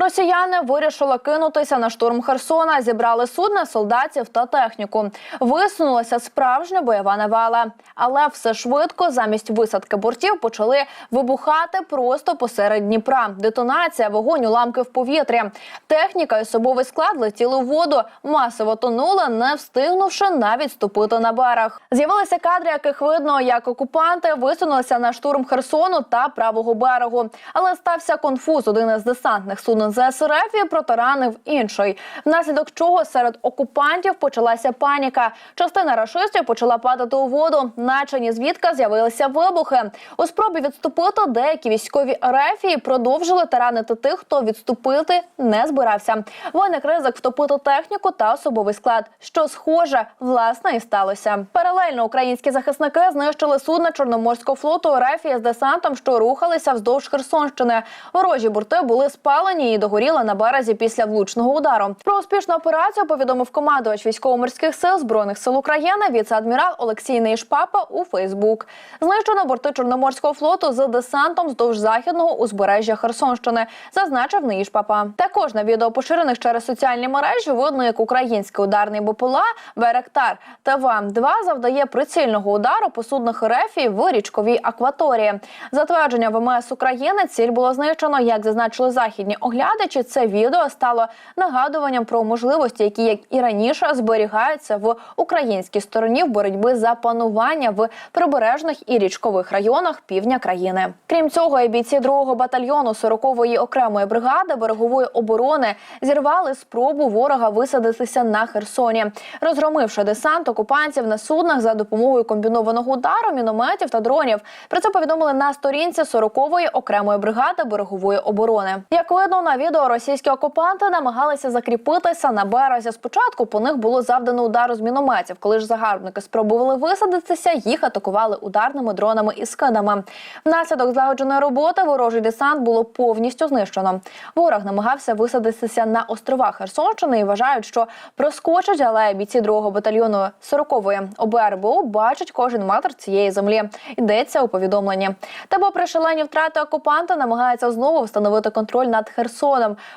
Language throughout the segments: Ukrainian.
Росіяни вирішили кинутися на штурм Херсона, зібрали судна, солдатів та техніку. Висунулася справжня бойова навала, але все швидко замість висадки бортів почали вибухати просто посеред Дніпра. Детонація, вогонь, уламки в повітрі. Техніка і особовий склад летіли в воду, масово тонули, не встигнувши навіть ступити на берег. З'явилися кадри, яких видно, як окупанти висунулися на штурм Херсону та правого берегу. Але стався конфуз. Один із десантних суден ЗСРФ і протаранив інший. Внаслідок чого серед окупантів почалася паніка. Частина рашистів почала падати у воду, наче ні звідки з'явилися вибухи. У спробі відступити деякі військові рефії продовжили таранити тих, хто відступити не збирався. Виник ризик втопити техніку та особовий склад, що схоже, власне, і сталося. Паралельно українські захисники знищили судна Чорноморського флоту рефії з десантом, що рухалися вздовж Херсонщини. Ворожі борти були спалені і догоріли на березі після влучного удару. Про успішну операцію повідомив командувач військово-морських сил збройних сил України віце-адмірал Олексій Нейшпапа у Фейсбук. Знищено борти Чорноморського флоту з десантом вздовж західного узбережжя Херсонщини, зазначив Нейшпапа. Також на відео поширених через соціальні мережі видно, як український ударний БПЛА Беректар ТВ-2 завдає прицільного удару по суднах РФ в річковій акваторії. Затвердження ВМС України ціль було знищено, як зазначили західні оглядачі. Це відео стало нагадуванням про можливості, які як і раніше зберігаються в українській стороні в боротьбі за панування в прибережних і річкових районах півдня країни. Крім цього, і бійці 2-го батальйону 40-ї окремої бригади берегової оборони зірвали спробу ворога висадитися на Херсоні, розгромивши десант окупантів на суднах за допомогою комбінованого удару, мінометів та дронів. Про це повідомили на сторінці 40-ї окремої бригади берегової оборони. Як видно на відео, російські окупанти намагалися закріпитися на березі. Спочатку по них було завдано удару з мінометів. Коли ж загарбники спробували висадитися, їх атакували ударними дронами і скидами. Внаслідок злагодженої роботи ворожий десант було повністю знищено. Ворог намагався висадитися на островах Херсонщини і вважають, що проскочать, але бійці 2-го батальйону 40-ї ОБРБУ бачать кожен метр цієї землі. Йдеться у повідомленні. Та попри шалені втрати окупанта намагаються знову встановити контроль над Херсоном,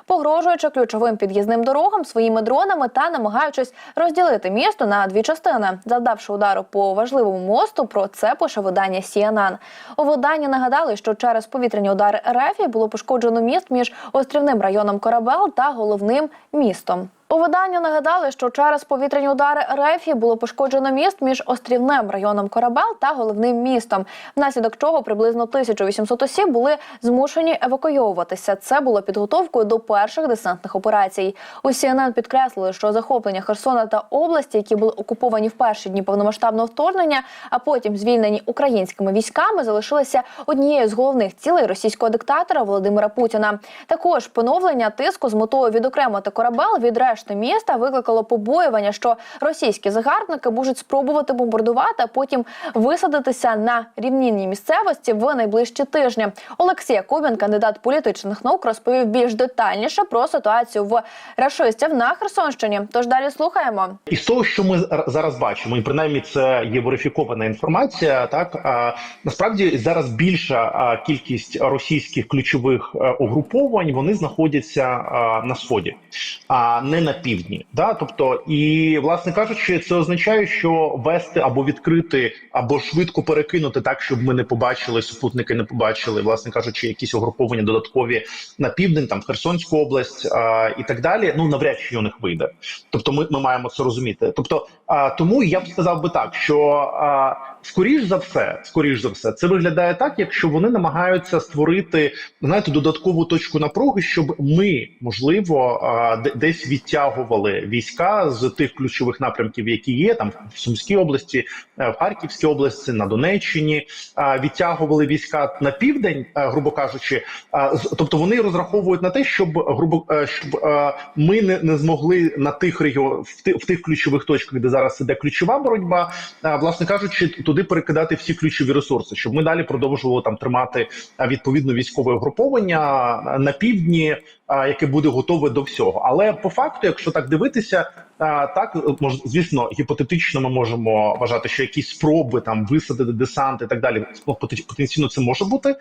погрожуючи ключовим під'їзним дорогам своїми дронами та намагаючись розділити місто на дві частини, завдавши удару по важливому мосту. Про це пише видання CNN. У виданні нагадали, що через повітряні удари РФ було пошкоджено міст між острівним районом Корабел та головним містом. У виданні нагадали, що через повітряні удари РФ було пошкоджено міст між острівним районом Корабел та головним містом, внаслідок чого приблизно 1800 осіб були змушені евакуйовуватися. Це було підготовкою до перших десантних операцій. У CNN підкреслили, що захоплення Херсона та області, які були окуповані в перші дні повномасштабного вторгнення, а потім звільнені українськими військами, залишилися однією з головних цілей російського диктатора Володимира Путіна. Також поновлення тиску з метою відокремити корабел від решти міста викликало побоювання, що російські загарбники можуть спробувати бомбардувати, а потім висадитися на рівнинній місцевості в найближчі тижні. Олексій Якубін, кандидат політичних наук, розповів більш детальніше про ситуацію в рашистів на Херсонщині. Тож далі слухаємо. І з того, що ми зараз бачимо, і принаймні це є верифікована інформація. Так а, насправді зараз більша а, кількість російських ключових е, угруповань вони знаходяться а, на сході, а не на півдні. Да? Тобто, і власне кажучи, це означає, що вести або відкрити, або швидко перекинути так, щоб ми не побачили, супутники не побачили, власне кажучи, якісь угруповання додаткові на південь, там Херсонську область а, і так далі. Ну навряд чи у них вийде. Тобто, ми, ми маємо це розуміти. Тобто, а, тому я б сказав би так, що а, скоріш за все, скоріш за все, це виглядає так, якщо вони намагаються створити знаєте, додаткову точку напруги, щоб ми можливо де- десь відтягували війська з тих ключових напрямків, які є там в Сумській області, е, в Харківській області, на Донеччині, відтягували війська на південь, е, грубо кажучи. Тобто вони розраховують на те, щоб грубо е, щоб ми не, не змогли на тих регіон в, тих ключових точках, де зараз іде ключова боротьба, власне кажучи, туди перекидати всі ключові ресурси, щоб ми далі продовжували там тримати відповідно військове угруповання на півдні. Яке буде готове до всього. Але по факту, якщо так дивитися, так мож, звісно, гіпотетично ми можемо вважати, що якісь спроби там висадити десант і так далі. ну, потенційно це може бути,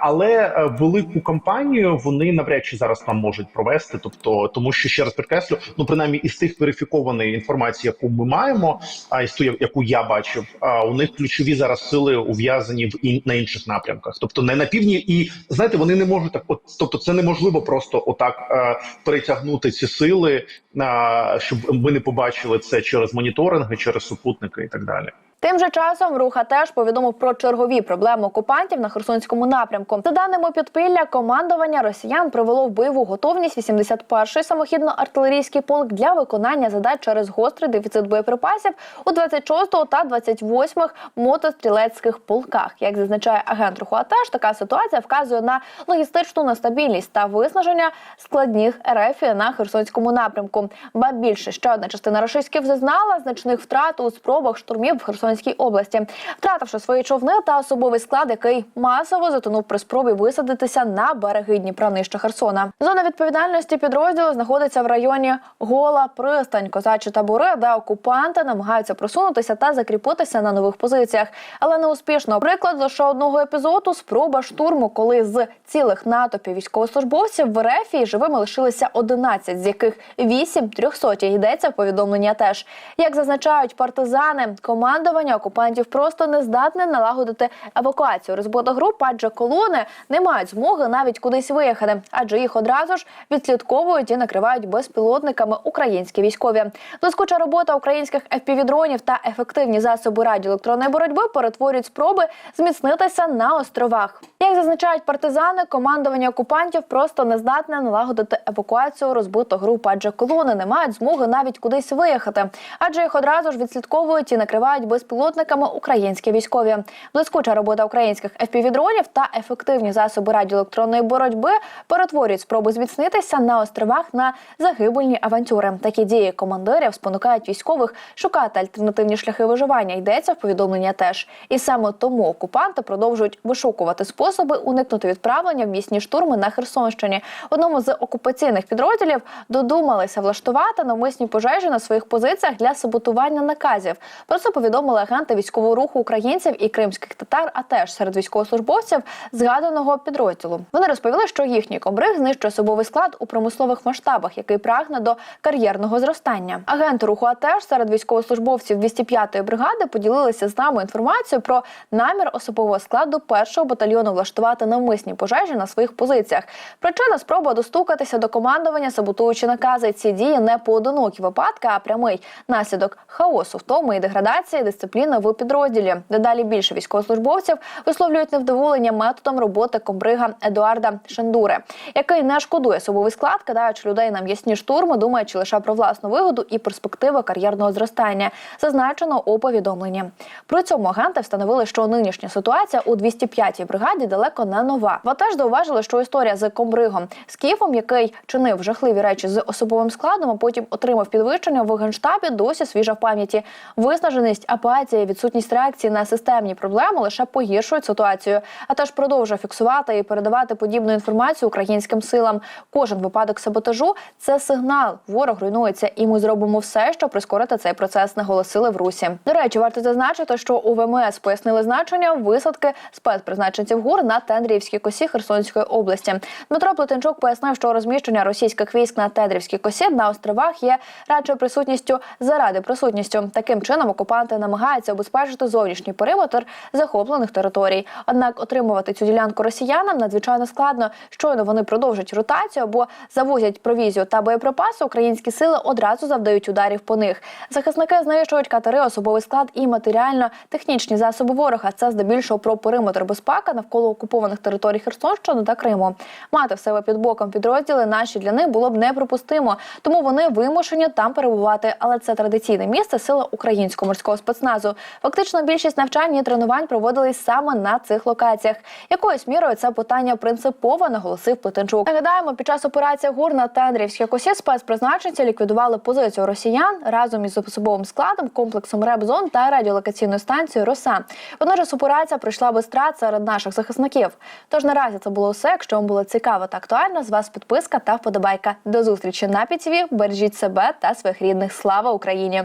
але е, велику кампанію вони навряд чи зараз там можуть провести. Тобто, тому що ще раз підкреслю, ну принаймні із тих верифікованої інформації, яку ми маємо, а із ту, яку я бачив, у них ключові зараз сили ув'язані в на інших напрямках, тобто не на півдні, і знаєте, вони не можуть так. От тобто, це неможливо просто отак е, перетягнути ці сили, е, щоб ми не побачили це через моніторинги, через супутники і так далі. Тим же часом руха теж повідомив про чергові проблеми окупантів на Херсонському напрямку. За даними підпілля, командування росіян привело в бойову готовність 81-й самохідно-артилерійський полк для виконання задач через гострий дефіцит боєприпасів у 26-го та 28-х мотострілецьких полках. Як зазначає агент руху АТЕШ, така ситуація вказує на логістичну нестабільність та виснаження складних РФ на Херсонському напрямку. Ба більше ще одна частина рашистських зазнала значних втрат у спробах штурмів в Херсонській області, втративши свої човни та особовий склад, який масово затонув при спробі висадитися на береги Дніпра нижче Херсона. Зона відповідальності підрозділу знаходиться в районі Гола Пристань, козачі табори, де окупанти намагаються просунутися та закріпитися на нових позиціях, але неуспішно. Приклад лише одного епізоду спроба штурму, коли з цілих натовпів військовослужбовців в РФ живими лишилися 11, з яких 8 трьохсоті. Йдеться в повідомлення. Теж як зазначають партизани, командування окупантів просто не здатне налагодити евакуацію розбита груп, адже колони не мають змоги навіть кудись виїхати, адже їх одразу ж відслідковують і накривають безпілотниками українські військові. Блискуча робота українських FPV-дронів та ефективні засоби радіоелектронної боротьби перетворюють спроби зміцнитися на островах. Як зазначають партизани, командування окупантів просто не здатне налагодити евакуацію розбитих груп, адже колони не мають змоги навіть кудись виїхати, адже їх одразу ж відслідковують і накривають безпілотниками українські військові. Блискуча робота українських FPV-дронів та ефективні засоби радіоелектронної боротьби перетворюють спроби зміцнитися на островах на загибельні авантюри. Такі дії командирів спонукають військових шукати альтернативні шляхи виживання. Йдеться в повідомлення теж. І саме тому окупанти продовжують вишукувати способи уникнути відправлення в місні штурми на Херсонщині. Одному з окупаційних підрозділів додумалися влаштувати навмисні пожежі на своїх позиціях для саботування наказів. Про це повідомили агенти військового руху українців і кримських татар, а теж серед військовослужбовців згаданого підрозділу. Вони розповіли, що їхній комбриг знищує особовий склад у промислових масштабах, який прагне до кар'єрного зростання. Агенти руху АТЕШ серед військовослужбовців 205-ї бригади поділилися з нами інформацією про намір особового складу першого батальйону влаштувати навмисні пожежі на своїх позиціях. Причина спроба достукатися до командування, саботуючи накази. Ці дії не поодинокі випадки, а прямий наслідок хаосу, втоми і деградації дисципліни в підрозділі. Дедалі більше військовослужбовців висловлюють невдоволення методом роботи комбрига Едуарда Шендури, який не шкодує особовий склад, кидаючи людей на м'ясні штурми, думаючи лише про власну вигоду і перспективи кар'єрного зростання, зазначено у повідомленні. При цьому агенти встановили, що нинішня ситуація у 205-й бригаді далеко не нова. Ви теж зауважили, що історія з комбригом Скіфом, який чинив жахливі речі з особовим складом, а потім отримав підвищення в генштабі, досі свіжа в пам'яті. Виснаженість, апатія, відсутність реакції на системні проблеми лише погіршують ситуацію, а теж продовжує фіксувати і передавати подібну інформацію українським силам. Кожен випадок саботажу це сигнал. Ворог руйнується, і ми зробимо все, щоб прискорити цей процес. Наголосили в Русі. До речі, варто зазначити, що у ВМС пояснили значення висадки спецпризначенців ГУР на Тендрівській косі Херсонської області. Дмитро Плетенчук пояснив, що розміщення російських військ на Тендрівській косі на островах є радше присутністю заради присутністю. Таким чином окупанти намагаються обезпечити зовнішній периметр захоплених територій. Однак отримувати цю ділянку росіянам надзвичайно складно. Щойно вони продовжать ротацію або завозять провізію та боєприпаси. Українські сили одразу завдають ударів по них. Захисники знищують катери, особовий склад і матеріально-технічні засоби ворога. Це здебільшого про периметр безпеки навколо окупованих територій Херсонщини та Криму. Мати в себе під боком підрозділи наші для них було б неприпустимо, тому вони вимушені там перебувати. Але це традиційне місце сила українського морського спецназу. Спецназу. Фактично, більшість навчань і тренувань проводились саме на цих локаціях. Якоюсь мірою це питання принципово наголосив Плетенчук. Нагадаємо, під час операції ГУР на Тендрівській косі спецпризначенці ліквідували позицію росіян разом із особовим складом, комплексом РЕБ-зон та радіолокаційною станцією РОСА. Водночас операція пройшла без втрат серед наших захисників. Тож наразі це було все. Якщо вам було цікаво та актуально, з вас підписка та вподобайка. До зустрічі на ПІТВ. Бережіть себе та своїх рідних. Слава Україні!